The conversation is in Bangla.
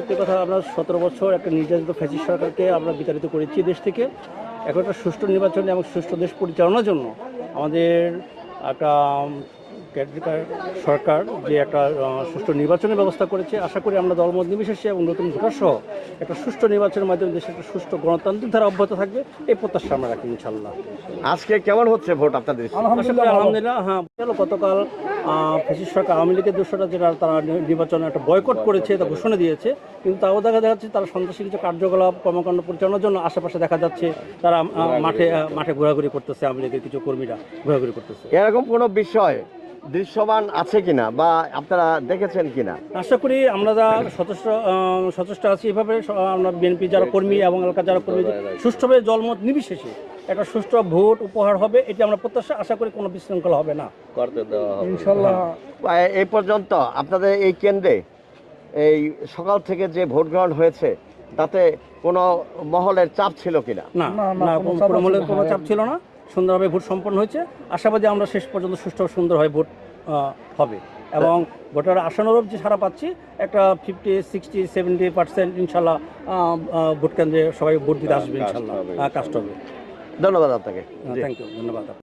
সত্যি কথা আমরা সতেরো বছর একটা নির্যাতিত ফ্যাসিস্ট সরকারকে আমরা বিতাড়িত করেছি দেশ থেকে। এখন একটা সুষ্ঠু নির্বাচন এবং সুষ্ঠু দেশ পরিচালনার জন্য আমাদের একটা সরকার যে একটা সুষ্ঠু নির্বাচনের ব্যবস্থা করেছে। আশা করি আমরা দলমত নির্বিশেষে এবং নতুন ভোটার সহ একটা সুষ্ঠু নির্বাচনের মাধ্যমে দেশে একটা সুষ্ঠু গণতান্ত্রিক ধারা অব্যাহত থাকবে এই প্রত্যাশা আমরা রাখি ইনশাল্লাহ আজকে কেমন হচ্ছে ভোট আপনাদের? আলহামদুলিল্লাহ হ্যাঁ গতকাল ফেসিস সরকার আওয়ামী লীগের দোষরা যেটা তারা নির্বাচনে একটা বয়কট করেছে তা ঘোষণা দিয়েছে। কিন্তু তাও দেখা যাচ্ছে তারা সন্ত্রাসী কিছু কার্যকলাপ কর্মকাণ্ড পরিচালনার জন্য আশেপাশে দেখা যাচ্ছে তারা মাঠে মাঠে ঘোরাঘুরি করতেছে আওয়ামী লীগের কিছু কর্মীরা ঘোরাঘুরি করতেছে। এরকম কোনো বিষয় দৃশ্যমান আছে কিনা বা আপনারা দেখেছেন কিনা? আশা করি আমরা যা সচেষ্ট সচেষ্ট আছি এভাবে আমরা বিএনপি যারা কর্মী এবং এলাকার যারা কর্মী সুষ্ঠুভাবে জলমত নির্বিশেষে একটা সুষ্ঠু ভোট উপহার হবে এটি আমরা প্রত্যাশা আশা করি কোনো বিশৃঙ্খলা হবে না। করতে বা এই পর্যন্ত আপনাদের এই কেন্দ্রে এই সকাল থেকে যে ভোট গ্রহণ হয়েছে তাতে কোনো মহলের চাপ ছিল কিনা? না না কোনো প্রমূলের কোনো চাপ ছিল না। সুন্দরভাবে ভোট সম্পন্ন হয়েছে। আশাবাদী আমরা শেষ পর্যন্ত সুষ্ঠু ও সুন্দরভাবে ভোট আহ, হবে। এবং ভোটার আশানুরূপ যে সারা পাচ্ছি একটা ফিফটি সিক্সটি সেভেন্টি পার্সেন্ট ইনশাল্লাহ আহ, আহ, ভোট কেন্দ্রে সবাই ভোট দিতে আসবে ইনশাল্লাহ কাস্ট হবে। ধন্যবাদ আপনাকে। থ্যাংক ইউ ধন্যবাদ।